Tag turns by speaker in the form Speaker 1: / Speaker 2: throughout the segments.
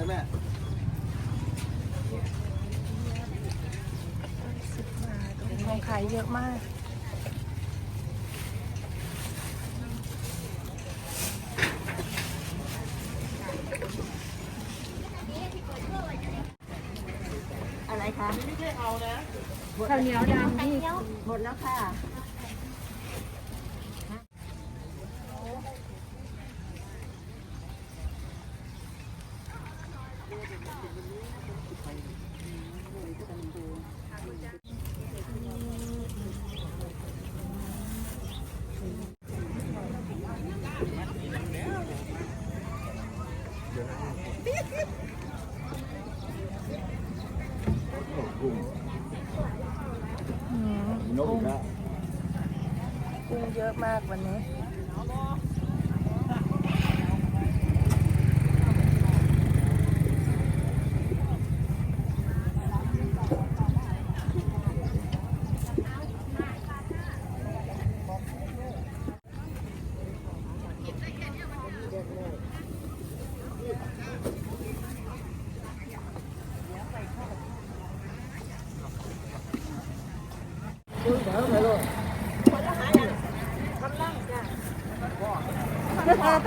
Speaker 1: เลยแม่
Speaker 2: สิบบาทของขายเยอะมาก
Speaker 3: อะไรคะข้าวเหนียวดำนี่หมดแล้วค่ะ
Speaker 2: อืม
Speaker 1: มีนกอีกแล้ว
Speaker 2: กุ้ง เยอะมากวันนี้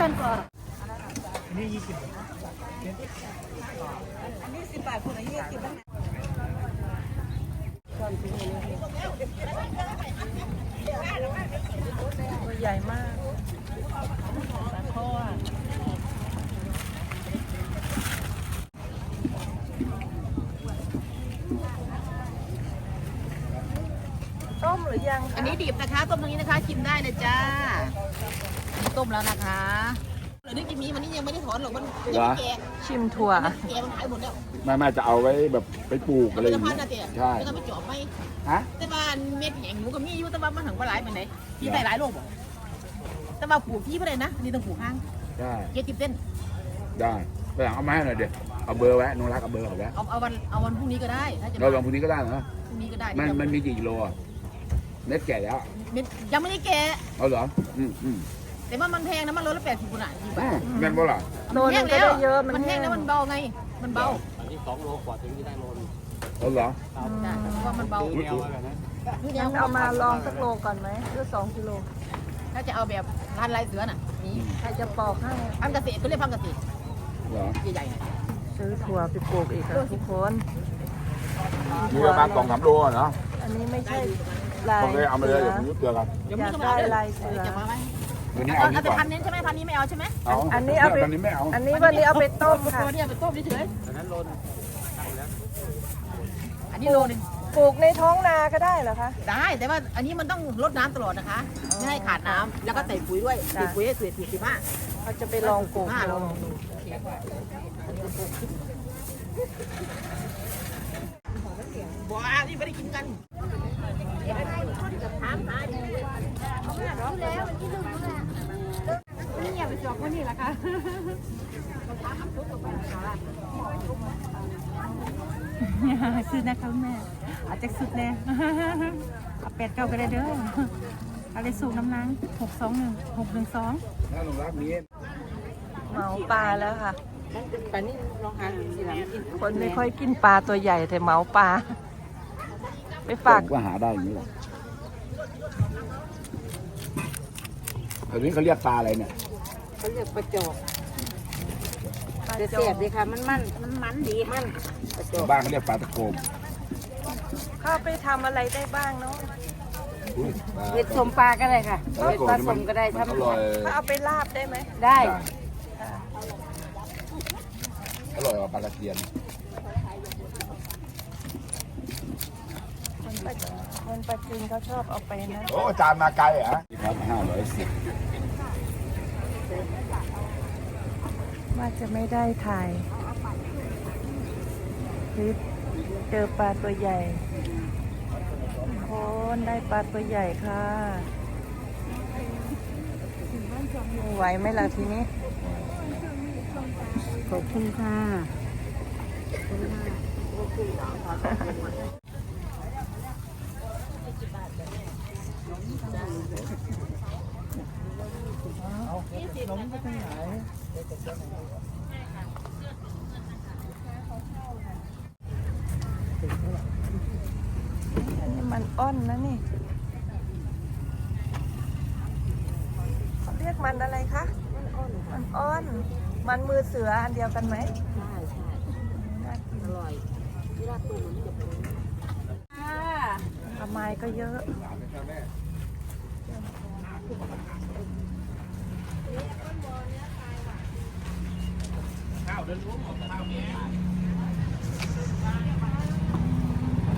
Speaker 2: ตัวใหญ่มากต้มหรื อยังคะ
Speaker 3: อันนี้ดิบนะคะต้มตรงนี้นะคะชิมได้นะจ้าอันนี้ต้มแล้วนะคะเหลือนี่กินมีมันนี่ยังไม่ได้ถอนหรอกมันยังไม่แก่
Speaker 2: ชิมถั่ว
Speaker 3: แก่มันหายหมดแล้ว
Speaker 1: แม่แม่จะเอาไว้แบบไปปลูกอะไร
Speaker 3: มัน
Speaker 1: อ
Speaker 3: จะ
Speaker 1: ย่าง
Speaker 3: พั
Speaker 1: เงี้
Speaker 3: น
Speaker 1: ย
Speaker 3: นะเจ๊
Speaker 1: ใช่
Speaker 3: แล้วก็ไปเจาะไหม
Speaker 1: ฮะ
Speaker 3: แต่ว่าเม็ดแหงหนูกับมีอยู่แต่ว่ามันถึงปลาไหลมันไหนพี่ใส่หลายโลบ่แต่ว่าปลูกที่เพื่อนนะอันนี่ต้องปลูกห้าง
Speaker 1: ได้
Speaker 3: เจ็ดสิบเส้น
Speaker 1: ได้ไปหลังเอามาให้หน่อยเดี๋ยวเอาเบอร์ไว้นุรักเอาเบอร์เอาไว้
Speaker 3: เอาเอาวันเอาวันพรุ่งนี้ก็ได้ถ้าจะ
Speaker 1: เราล
Speaker 3: มา
Speaker 1: องพรุ่งนี้ก็ได้นะ
Speaker 3: พรุ่งนี้ก็ได้
Speaker 1: มันมันมีกี่กิโลอะ เม็ดแก่แล้ว
Speaker 3: เม็ดยังไม่ได้แก่
Speaker 1: เอาเหรออืมอืม
Speaker 3: แต่ว่ามันแพงนะมันโลละแปดสิบกุหลาบกี่
Speaker 1: อื
Speaker 3: บาท
Speaker 1: มแม่นบ่ล่ะ
Speaker 2: โลนึงก็ได้เยอะมัน
Speaker 3: มันแห้งแล้วมันเบาไง มันเบา
Speaker 1: เอาเหรอ
Speaker 3: จ้ะเพราะว่ามันเบา
Speaker 1: อุ๊ยอุ๊ย
Speaker 2: งั้นเอามาลองสักโลก่อนไหมหรือสองกิโล
Speaker 3: ถ้าจะเอาแบบร้านลายเสือน่ะมี
Speaker 2: ใครจะปอกให้
Speaker 3: พันเกษตรก็เรียกพันเกษตร
Speaker 1: เหรอ
Speaker 3: ใหญ่ๆน่ะ
Speaker 2: ซื้อถั่วไปปลูกอีกค่ะทุกคน
Speaker 1: มีประมาณสองสามโลอะเนาะ
Speaker 2: อันนี้ไม่ใช่ ลาย
Speaker 1: ผมเลยเอามาเลยเดี๋ยวผมยุบเตือนกัน
Speaker 3: เดี๋ยว
Speaker 2: อ
Speaker 3: มี
Speaker 2: ยาก
Speaker 3: ก็
Speaker 2: ได้
Speaker 3: มาเลย
Speaker 2: ลายเสือ
Speaker 3: จะมาไหม
Speaker 1: วันนี้
Speaker 3: เอา
Speaker 1: เอา
Speaker 3: เอา
Speaker 1: นี้
Speaker 3: แต่
Speaker 1: ก่อ
Speaker 3: พั
Speaker 1: น
Speaker 3: นนี้ใช่ไหมพันนี้ไม่เอาใช่ไหม
Speaker 1: เอา
Speaker 2: อันนี้เอาไป
Speaker 1: ตอนนี้ไม่เอา
Speaker 2: อันนี้วันนี้เอาไปต้มค่ะ
Speaker 3: ตัวนี้เอาไปต้มเฉยอันนี้โลนึง
Speaker 2: ปลูกในท้องนาก็ได้เหรอคะ
Speaker 3: ได้แต่ว่าอันนี้มันต้องรดน้ำตลอดนะคะไม่ให้ขาดน้ำแล้วก็ใส่ปุ๋ยด้วย
Speaker 2: จ้ะ
Speaker 3: ใส่ปุ๋ยให้เศษสี่สิบห้า
Speaker 2: เราจะไปลองปลูก
Speaker 3: ห้า
Speaker 2: ดู
Speaker 3: ลองดูบ้านี่ไม่ได้กินกัน ถามหาดิ
Speaker 4: ซื้อนะคะแม่อาจจะสุดเลยเอาแปดเก้าก็ได้เด้อเอาเลยสูงน้ำนังหกสองหนึ่งหกหนึ่งสอง
Speaker 2: เมาปลาแล้วค่ะ
Speaker 3: ปลานี่ลองหาทีหลังกิน
Speaker 2: คนไม่ค่อยกินปลาตัวใหญ่แต่เมาปลาไปฝาก
Speaker 1: ผมก็หาได้อย่างนี้แหละ แต่นี้เขาเรียกปลาอะไรเนี่ย
Speaker 3: เขาเรียกปลาจอก
Speaker 2: ปลา
Speaker 3: จะ
Speaker 2: จ
Speaker 3: เสีย
Speaker 2: อ
Speaker 3: บดีค่ะ มันมันมันมันดีมันปลาจอก
Speaker 1: บ้านเขาเรียกปลาตะโกม
Speaker 2: เข้าไปทำอะไรได้บ้างเนาะ
Speaker 1: อุ๊ยปลา
Speaker 3: เห็ดสมปลาก็ได้ค่ะ
Speaker 1: ปลา
Speaker 3: เห็ด
Speaker 1: ตะโก
Speaker 3: ปลา
Speaker 1: นี่
Speaker 3: ส
Speaker 1: มัน
Speaker 3: มก็ได้
Speaker 1: มัน
Speaker 3: ทำ
Speaker 1: อร่อย
Speaker 2: ถ้าเอาไปลาบได้ไหม
Speaker 3: ได้
Speaker 1: อร่อยกว่าปลาตะเพียน
Speaker 2: คนปัจ คนปัจจินเขาชอบเอาไปนะ
Speaker 1: โอ้จานมาไกลเหรอครับห้าร้อยสิบ
Speaker 2: ว่าจะไม่ได้ถ่ายคลิปเจอปลาตัวใหญ่คนได้ปลาตัวใหญ่ค่ะไหวไหมล่ะทีนี้
Speaker 3: ขอบคุณค่ะ ไปไห
Speaker 2: นอไนนี่มันอ้อนนะนี่เขาเรียกมันอะไรคะ
Speaker 3: มันอ้อน
Speaker 2: มันอ้อน มันมือเสืออันเดียวกันไหม
Speaker 3: ใช่ใช่อร่อยที่รัดตัวมันจะเป็นค่ะ
Speaker 2: ทำไมก็เยอะ ผ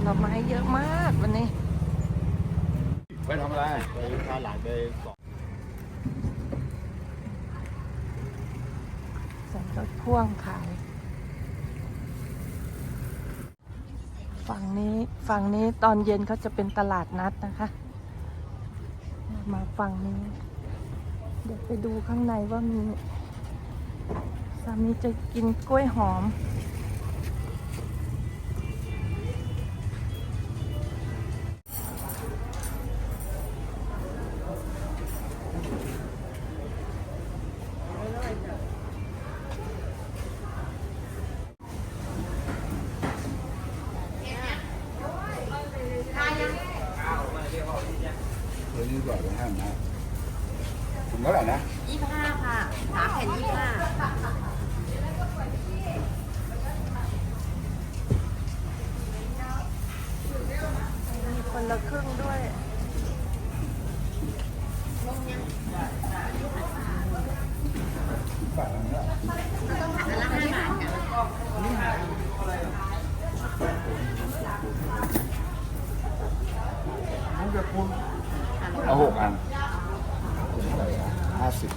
Speaker 2: ลไม้เยอะมากวันนี้
Speaker 1: ไปทำอะไร
Speaker 5: ไปพาหลานไปสอง
Speaker 2: ใส่รถพ่วงขาย ฝั่งนี้ฝั่งนี้ตอนเย็นเขาจะเป็นตลาดนัดนะคะ มาฝั่งนี้ เดี๋ยวไปดูข้างในว่ามี สามีจะกินกล้วยหอม
Speaker 1: เดี๋ยวนี้ก่อนไปห้ามนะถึงเท่าไหร่นะ เอาหกอันห้าสิบ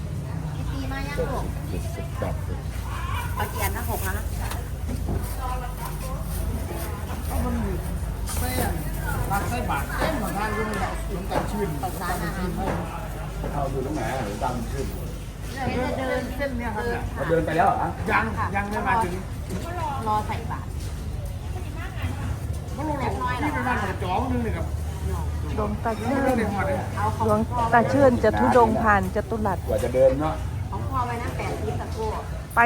Speaker 3: พี่ตีมายังลูก
Speaker 1: เจ็ดสิบแปดสิบ
Speaker 3: เอากี่อันนะหกอันนะ
Speaker 5: รักไส้บาทเส้นของทางรุ่นแบบถึงกันชื่น
Speaker 3: ต่อสามอาหาร
Speaker 1: เอาดูตรงไหนหรือดำขึ้น
Speaker 3: เดี๋ยวจะเดิน
Speaker 5: เส้นเนี้ยครับเนี่ย
Speaker 1: เราเดินไปแล้วเหรอ
Speaker 5: ยังยังไม่มาถึง
Speaker 3: รอใส่บาตร
Speaker 5: มันลงหลงที่ไปบ้านของจ๋อนึงเลยครับ
Speaker 2: หลวงตา
Speaker 5: ยัง
Speaker 2: ชื่
Speaker 5: ไม่
Speaker 2: น
Speaker 5: ได้หมดเลย
Speaker 3: เอาของ
Speaker 2: หลวง
Speaker 3: พ่อ
Speaker 2: ตาชื่นจะทุดงค์ผ่านจตุรัส
Speaker 1: กว่าจะเดินเนาะ
Speaker 3: ของพ่อไว้นะแปดสิบตะกั่ว
Speaker 2: ไป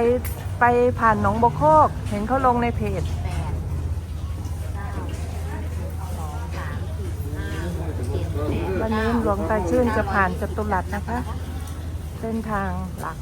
Speaker 2: ไปผ่านหนองบกโคก เห็นเขาลงในเพจ
Speaker 3: แปดเก้าสองสามสี่ห้าหกเจ็ดแปด
Speaker 2: วันนี้หลวงตาชื่นจะผ่านจตุรัสนะคะ เส้นทางหลัก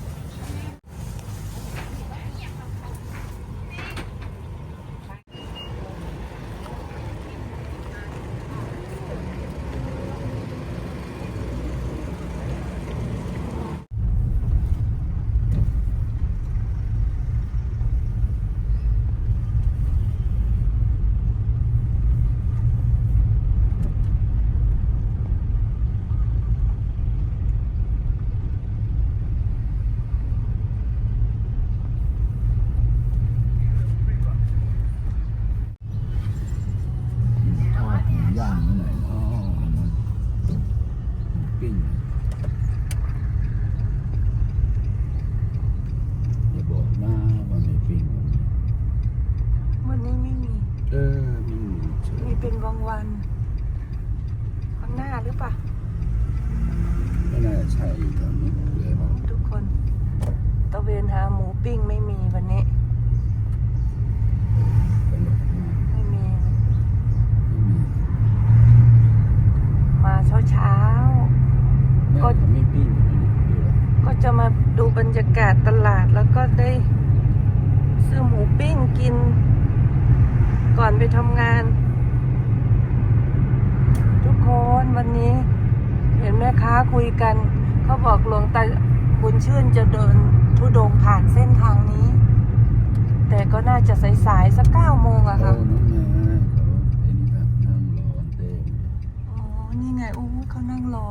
Speaker 1: ไงอู้เขา
Speaker 2: นั่งรอ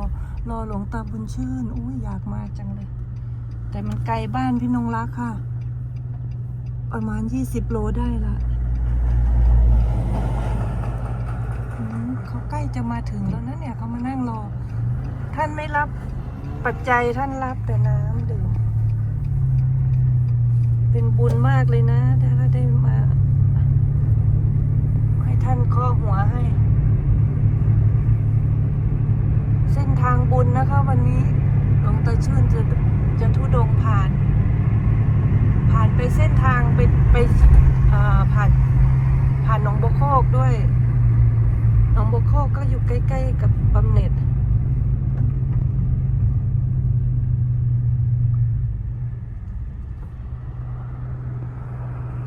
Speaker 1: รอ
Speaker 2: หลวงตาบุญชื่นอู้อยากมาจังเลย แต่มันไกลบ้านพี่นงรักค่ะ ประมาณยี่สิบโลได้ละเขาใกล้จะมาถึงแล้วนะเนี่ยเขามานั่งรอ ท่านไม่รับปัจจัยท่านรับแต่น้ำดื่มเป็นบุญมากเลยนะถ้าได้มา ให้ท่านข้อหัวให้ เส้นทางบุญนะคะ วันนี้หลวงตาชื่นจะจะทุดงผ่าน ผ่านไปเส้นทางไปไปผ่านผ่านหนองบัวโคกด้วยหนองบัวโคกก็อยู่ใกล้ๆกับบำเหน็จ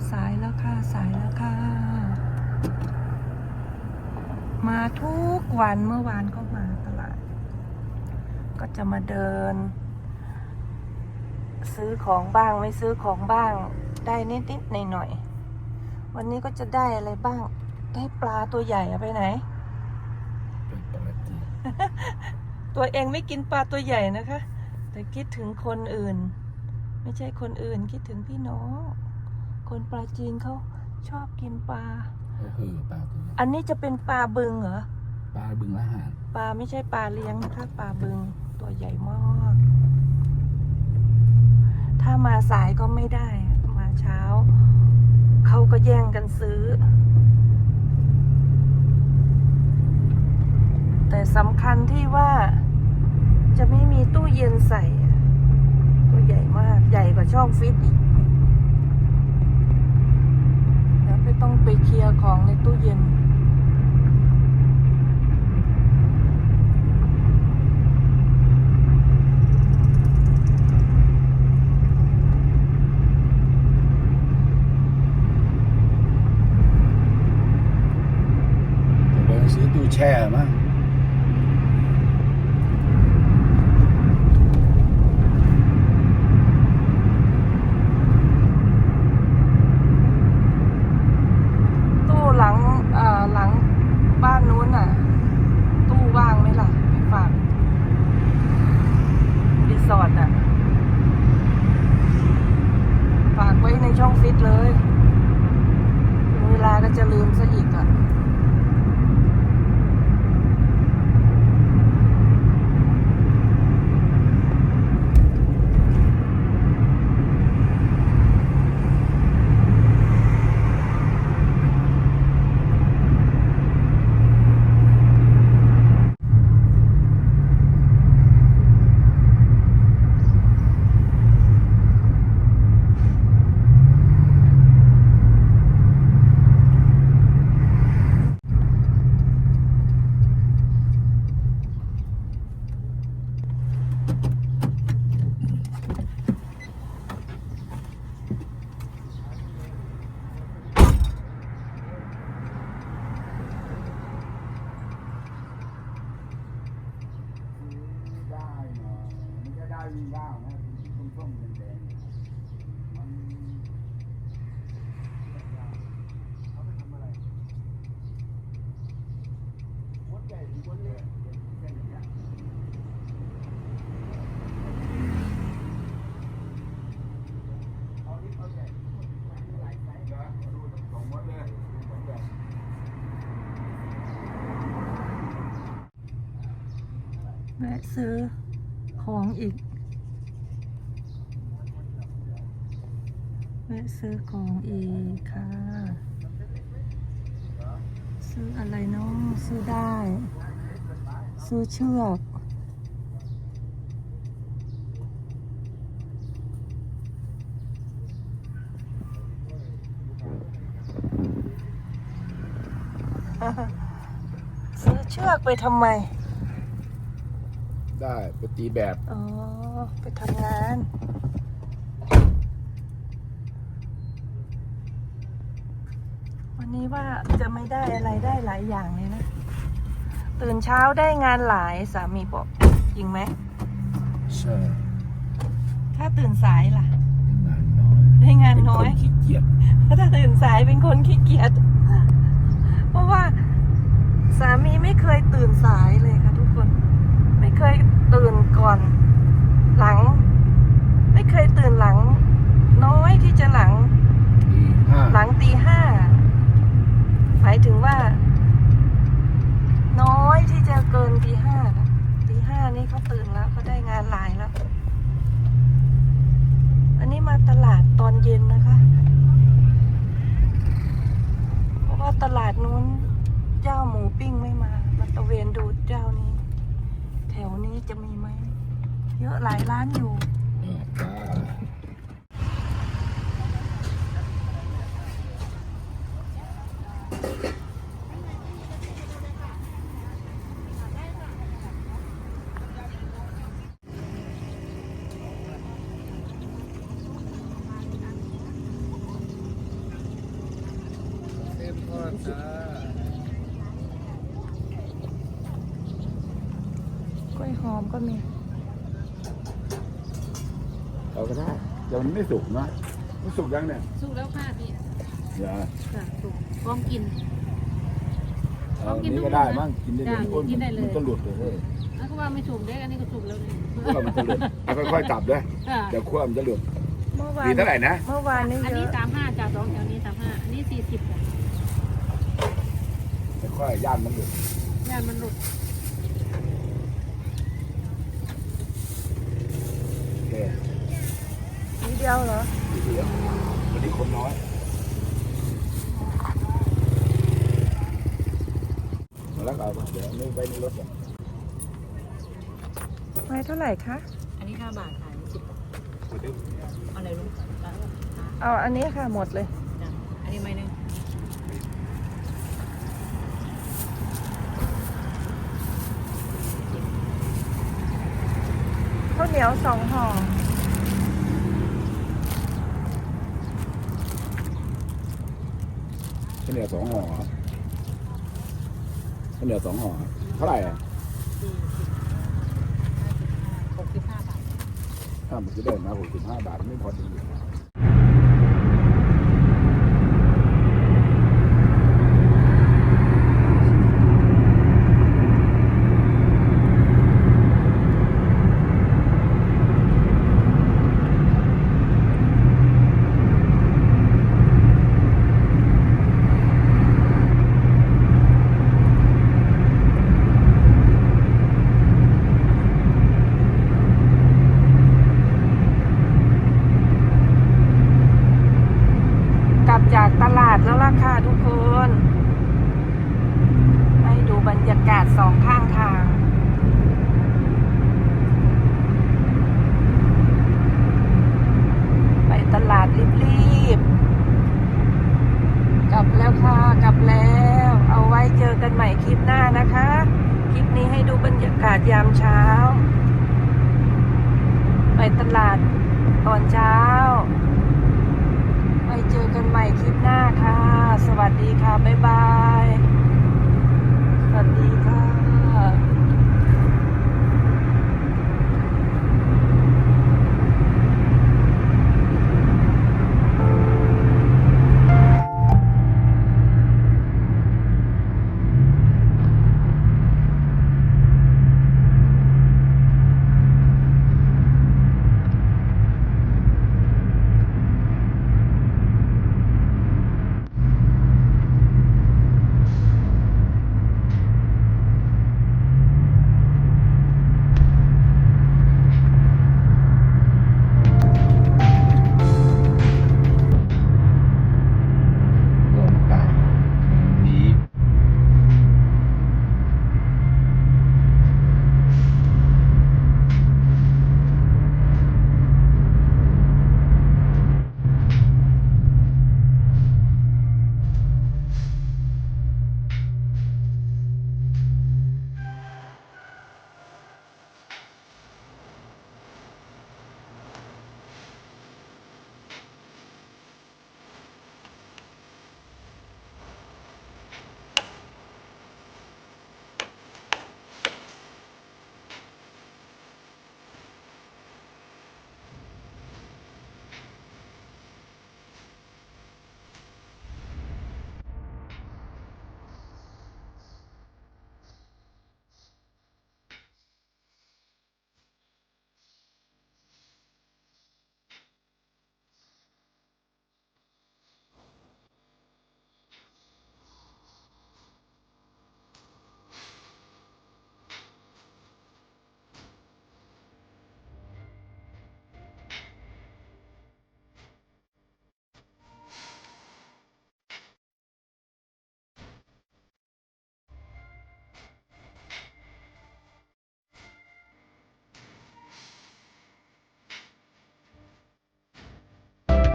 Speaker 2: สายแล้วค่ะสายแล้วค่ะ มาทุกวันเมื่อวานก็ จะมาเดิน ซื้อของบ้างไม่ซื้อของบ้าง ได้นิดๆหน่อยๆวันนี้ก็จะได้อะไรบ้าง ได้ปลาตัวใหญ่เอาไปไหน
Speaker 1: เป็นปกติ
Speaker 2: ตัวเองไม่กินปลาตัวใหญ่นะคะ แต่คิดถึงคนอื่น ไม่ใช่คนอื่นคิดถึงพี่น้องคนปลาจีนเขาชอบกินปลา
Speaker 1: ก็คือปลาตัวใหญ่
Speaker 2: อันนี้จะเป็นปลาบึงเหรอ
Speaker 1: ปลาบึงละหาน
Speaker 2: ปลาไม่ใช่ปลาเลี้ยงนะคะปลาบึง ตัวใหญ่มาก ถ้ามาสายก็ไม่ได้ มาเช้า เขาก็แย่งกันซื้อ แต่สำคัญที่ว่าจะไม่มีตู้เย็นใส่ ตัวใหญ่มาก ใหญ่กว่าช่องฟิตอีกเดี๋ยวไปต้องไปเคลียร์ของในตู้เย็น
Speaker 1: แวะ
Speaker 2: ซื้อ
Speaker 1: ของอี
Speaker 2: ก แวะซื้อของอีกค่ะ ซื้ออะไรเนาะซื้อได้ ซื้อเชือกซื้อเชือกไปทำไม
Speaker 1: ได้ไปตีแบบ
Speaker 2: อ๋อ ไปทำงาน วันนี้ว่าจะไม่ได้อะไรได้หลายอย่างเลยนะ ตื่นเช้าได้งานหลายสามีบอกจริงไหม
Speaker 1: ใช่
Speaker 2: ถ้าตื่นสายล่ะ
Speaker 1: งานน้อย
Speaker 2: ได้งาน
Speaker 1: เป็น
Speaker 2: น้
Speaker 1: ค
Speaker 2: อย
Speaker 1: นขี้เกียจ
Speaker 2: ถ้าตื่นสายเป็นคนขี้เกียจ เพราะว่า สามีไม่เคยตื่นสายเลยค่ะทุกคน ไม่เคยตื่นก่อน หลัง ไม่เคยตื่นหลัง น้อยที่จะหลัง
Speaker 1: ตีห้า
Speaker 2: หลังตีห้า หมายถึงว่า น้อยที่จะเกินตีห้าน่ะตีห้านี่เขาตื่นแล้วเขาได้งานหลายแล้ว อันนี้มาตลาดตอนเย็นนะคะ เพราะว่าตลาดนู้นเจ้าหมูปิ้งไม่มา มาตะเวนดูเจ้านี้ แถวนี้จะมีไหม เยอะหลายร้านอยู่
Speaker 1: เออจ้า
Speaker 3: ความสุข
Speaker 2: กล้วยหอมก็มี
Speaker 1: เอาก็ได้แต่ มันไม่สุกนะมันสุกยังเนี่ย
Speaker 4: สุกแล้วค่ะพี่
Speaker 1: อย่า
Speaker 4: ค่ะสุกพร้อมกิน
Speaker 1: เอาอันนี้ก็ได้มั้งกินได้เลย
Speaker 4: ได้
Speaker 1: อ้น
Speaker 4: กินได้เลย
Speaker 1: มันก็หลุดเลยเฮ้ย
Speaker 4: แล้วก็ว่าไม่สุกเด้อันนี้ก็สุกแล้วนี่
Speaker 1: คั่วมันจะหลุดเอาค่อยๆกลับด้วย
Speaker 4: ค่ะ
Speaker 1: เดี๋ยวคั่วมันจะหลุด
Speaker 2: เมื่อวาน
Speaker 1: มีเท่าไหร่นะ
Speaker 2: เมื่อวานนี้
Speaker 4: อัน
Speaker 2: เย
Speaker 4: นี้
Speaker 2: อะ
Speaker 4: สามห้าจากสองแถวนี้สามห้าอันนี้สี่สิบจ้ะ
Speaker 1: ค่อยๆย่านมันหลุด
Speaker 4: งานมันหลุด
Speaker 1: โอเค
Speaker 2: นิ ดเดียวเหรอ
Speaker 1: ดีๆแล้ววันนี้คนน้อยมาแล้วก็เอาไปเดี๋ยวไม่ไปในรถก่อน
Speaker 2: ไม้เท่าไหร่คะ
Speaker 3: อันนี้ห้าบาทค่ะอันนี้สิบบาทเอาอะไรลุงอะ
Speaker 2: เอาอันนี้ค่ะหมดเลย
Speaker 3: จ้ะอันนี้ไม้หนึ่ง
Speaker 2: ข้าวเหนียวสองห่อ
Speaker 1: ข้าว เหนียวสองห่อครับข้าวเหนียวสองห่อครับเท่าไหร่อะ
Speaker 3: หกสิบห้าบาท
Speaker 1: ถ้ามันจะได้มาหกสิบห้าบาทไม่พอดี